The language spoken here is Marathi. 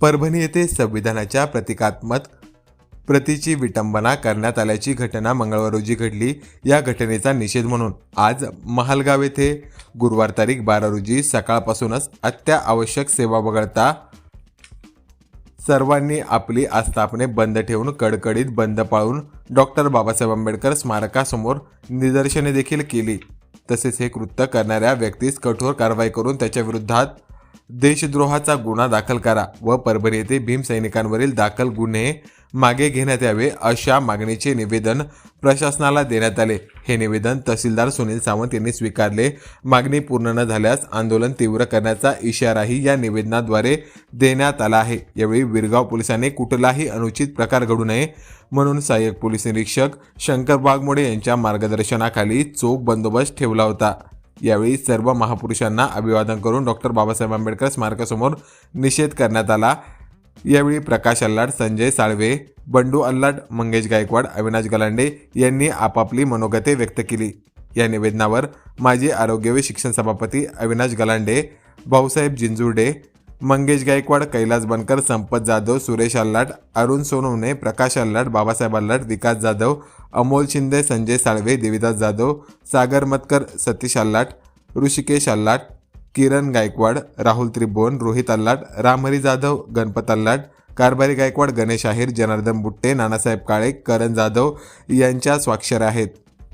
परभणी येथे संविधानाच्या प्रतिकात्मक प्रतीची विटंबना करण्यात आल्याची घटना मंगळवार रोजी घडली. या घटनेचा निषेध म्हणून आज महालगाव येथे गुरुवार तारीख बारा रोजी सकाळपासूनच अत्यावश्यक सेवा वगळता सर्वांनी आपली आस्थापने बंद ठेवून कडकडीत बंद पाळून डॉक्टर बाबासाहेब आंबेडकर स्मारकासमोर निदर्शने देखील केली. तसेच हे कृत्य करणाऱ्या व्यक्तीस कठोर कारवाई करून त्याच्या विरोधात देशद्रोहाचा गुन्हा दाखल करा व परभणी येथे भीमसैनिकांवरील दाखल गुन्हे मागे घेण्यात यावे अशा मागणीचे निवेदन प्रशासनाला देण्यात आले. हे निवेदन तहसीलदार सुनील सावंत यांनी स्वीकारले. मागणी पूर्ण न झाल्यास आंदोलन तीव्र करण्याचा इशाराही या निवेदनाद्वारे देण्यात आला आहे. यावेळी विरगाव पोलिसांनी कुठलाही अनुचित प्रकार घडू नये म्हणून सहाय्यक पोलीस निरीक्षक शंकर बागमोडे यांच्या मार्गदर्शनाखाली चोख बंदोबस्त ठेवला होता. यावेळी सर्व महापुरुषांना अभिवादन करून डॉक्टर बाबासाहेब आंबेडकर स्मारकासमोर निषेध करण्यात आला. यावेळी प्रकाश अल्लाड संजय साळवे बंडू अल्लाड मंगेश गायकवाड अविनाश गलांडे यांनी आपापली मनोगते व्यक्त केली. या निवेदनावर माजी आरोग्य व शिक्षण सभापती अविनाश गलांडे भाऊसाहेब जिंजुर्डे मंगेश गायकवाड कैलास बनकर संपत जाधव सुरेश अल्लाट अरुण सोनवणे प्रकाश अल्लाट बाबासाहेब अल्लाट विकास जाधव अमोल शिंदे संजय साळवे देविदास जाधव सागर मतकर सतीश अल्लाट ऋषिकेश अल्लाट किरण गायकवाड राहुल त्रिभुवन रोहित अल्लाट रामहरी जाधव गणपत अल्लाट कारभारी गायकवाड गणेश आहेर जनार्दन बुट्टे नानासाहेब काळे करण जाधव यांच्या स्वाक्षऱ्या आहेत.